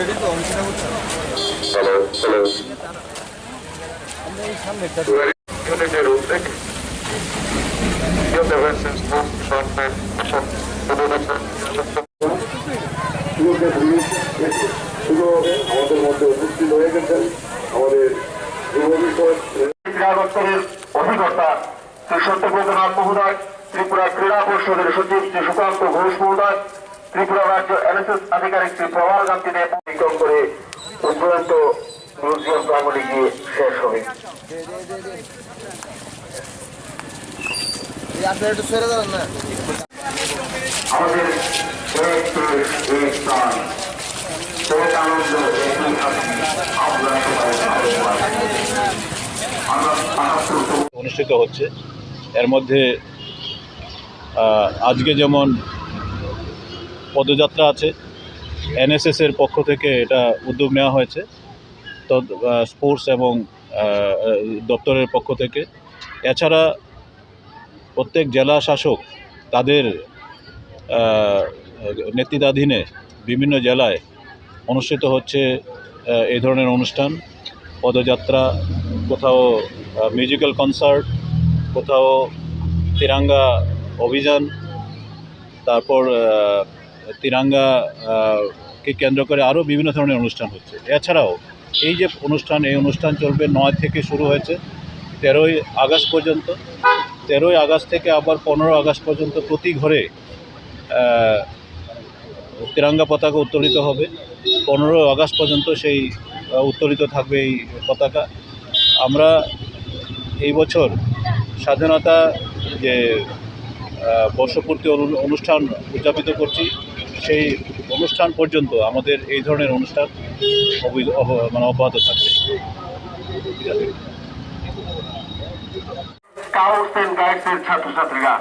Hello hello ইউনিটের উদ্যোগ আমাদের মধ্যে উপস্থিত হয়ে গেছেন আমাদের যুব বিষয়ক ক্রীড়া দপ্তরের অধিকর্তা শ্রী সত্যব্রতনাথ মহোদয় ত্রিপুরা ক্রীড়া পরিষদের সচিব শ্রী সুকান্ত ঘোষ মহোদয় ত্রিপুরা রাজ্য এনএসএস আধিকারিক শ্রী প্রভার গান্ধী দেব অতিক্রম করে উদ্ভয়ন্ত মিউজিয়াম প্রাঙ্গণে গিয়ে শেষ হবে। আপনার একটু সরে দাঁড়ান না। আমাদের এক দেশ এক প্রাণ এক আনন্দ একই শান্তি আমরা সবাই ভারতবাসী। আমরা আটাত্তরতম অনুষ্ঠিত হচ্ছে। এর মধ্যে আহ, আজকে যেমন পদযাত্রা আছে। এনএসএসের পক্ষ থেকে এটা উদ্যোগ নেওয়া হয়েছে। তো স্পোর্টস এবং দপ্তরের পক্ষ থেকে। এছাড়া প্রত্যেক জেলা শাসক তাদের নেতৃত্বাধীনে বিভিন্ন জেলায় অনুষ্ঠিত হচ্ছে এই ধরনের অনুষ্ঠান। পদযাত্রা, কোথাও মিউজিক্যাল কনসার্ট কোথাও তিরাঙ্গা অভিযান, তারপর আহ, তিরাঙ্গা কে কেন্দ্র করে আরও বিভিন্ন ধরনের অনুষ্ঠান হচ্ছে। এছাড়াও এই যে অনুষ্ঠান এই অনুষ্ঠান চলবে নয় থেকে শুরু হয়েছে তেরোই আগস্ট পর্যন্ত। তেরোই আগস্ট থেকে আবার পনেরো আগস্ট পর্যন্ত প্রতি ঘরে তিরঙ্গা পতাকা উত্তোলিত হবে। পনেরো আগস্ট পর্যন্ত সেই উত্তোলিত থাকবে এই পতাকা। আমরা এই বছর স্বাধীনতা যে বর্ষপূর্তি অনুষ্ঠান উদযাপিত করছি সেই অনুষ্ঠান পর্যন্ত আমাদের এই ধরনের অনুষ্ঠান মানে অব্যাহত থাকবে। ছাত্রছাত্রীরা